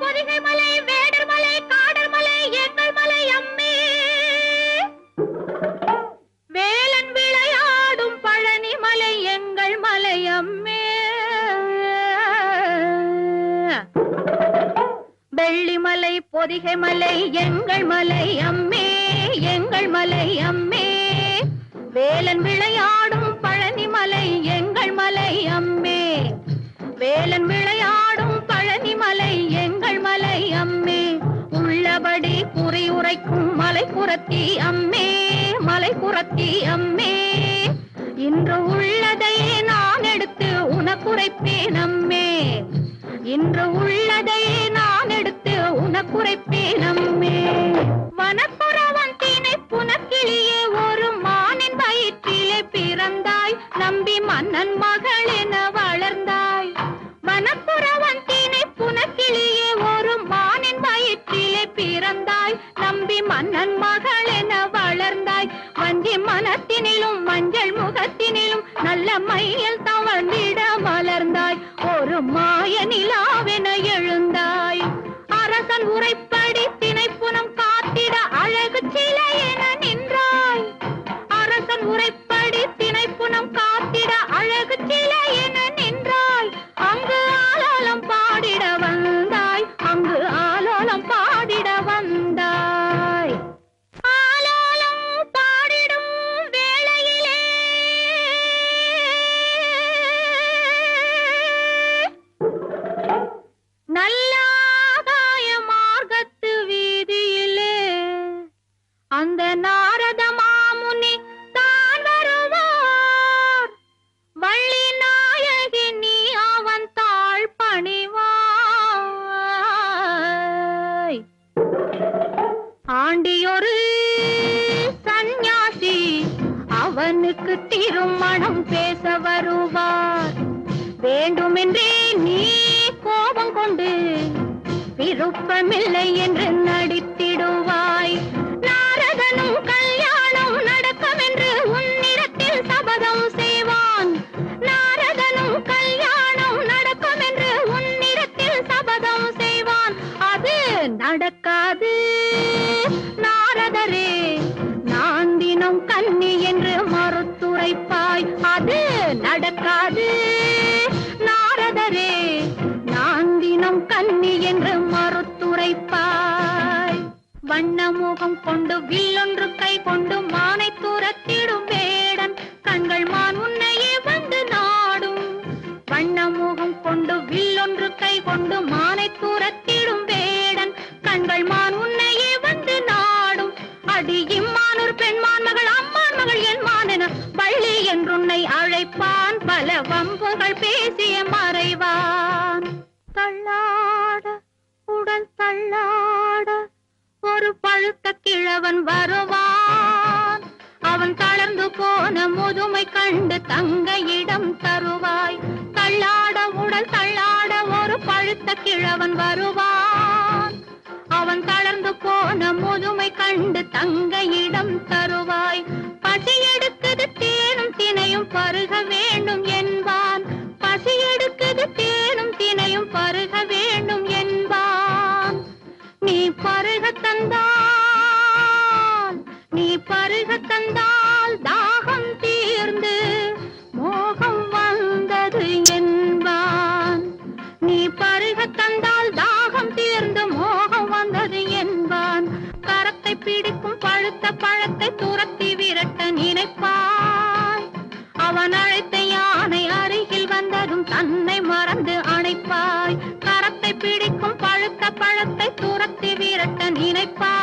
பொதிகை மலை வேடர் மலை காடர் மலை எங்கள் மலை அம்மே. வேலன் விளையாடும் பழனி மலை எங்கள் மலை அம்மே. வெள்ளிமலை பொதிகை மலை எங்கள் மலை அம்மே எங்கள் மலை அம்மே. வேலன் விளையாடும் குறி மலை புறத்தி அம்மே மலை புறத்தி அம்மே. இன்று உள்ளதை நான் எடுத்து உனக்குரைப்பேன் அம்மே. இன்று உள்ளதை நான் எடுத்து உனக்குரைப்பேன் அம்மே. வனப்புற நான் உரைப்படி திணைப்புனம் காத்திட அழகு சில என நின்றாய். அங்கு ஆலோலம் பாடிட வந்தாய். அங்கு ஆலோலம் பாடிட வந்தாய். ஆலோலம் பாடிடும் வேளையிலே நல்லாகாய மார்க்கத்து வீதியிலே அந்த நார ஆண்டியொரு சந்நியாசி அவனுக்கு திருமணம் பேச வருவார். வேண்டுமென்றே நீ கோபம் கொண்டு விருப்பமில்லை என்று நடித்திடும். கன்னி என்று மறுத்துரைப்பாய். வண்ண முகம் கொண்டு வில்லொன்று கை கொண்டு மானை துரத்திடும் வேடன். கண்கள் மான் உன்னையே வந்து நாடும். வண்ண முகம் கொண்டு வில்லொன்று கை கொண்டு மானை துரத்திடும் வேடன். கண்கள் மான் உன்னையே வந்து நாடும். அடி இம்மானூர் பெண்மான் மகள் அம்மான் மகள் என் மானென வள்ளி என்றுன்னை அழைப்பான். பல வம்புகள் பேசிய மான் உடல் தள்ளாட ஒரு பழுத்த கிழவன் வருவான். அவன் தளர்ந்து போன முதுமை கண்டு தங்க இடம் தருவாய். தள்ளாட உடல் தள்ளாட ஒரு பழுத்த கிழவன் வருவான். அவன் தளர்ந்து போன முதுமை கண்டு தங்க இடம் தருவாய். பசி எடுக்குது தேனும் தினையும் பருக வேண்டும் என்பான். பசி எடுக்குது தேனும் தினையும் பருக வேண்டும் தந்தால் நீ பருக தந்தால் தாகம் தீர்ந்து மோகம் வந்தது என்பான். நீ பருக தந்தால் தாகம் தீர்ந்து மோகம் வந்தது என்பான். கரத்தை பிடிக்கும் பழுத்த பழத்தை துரத்தி விரட்ட நினைப்பாய். அவன் அழைத்த யானை அருகில் வந்ததும் தன்னை மறந்து அணைப்பாய். கரத்தை பிடிக்கும் பழுத்த பழத்தை துரத்தி நினைப்பா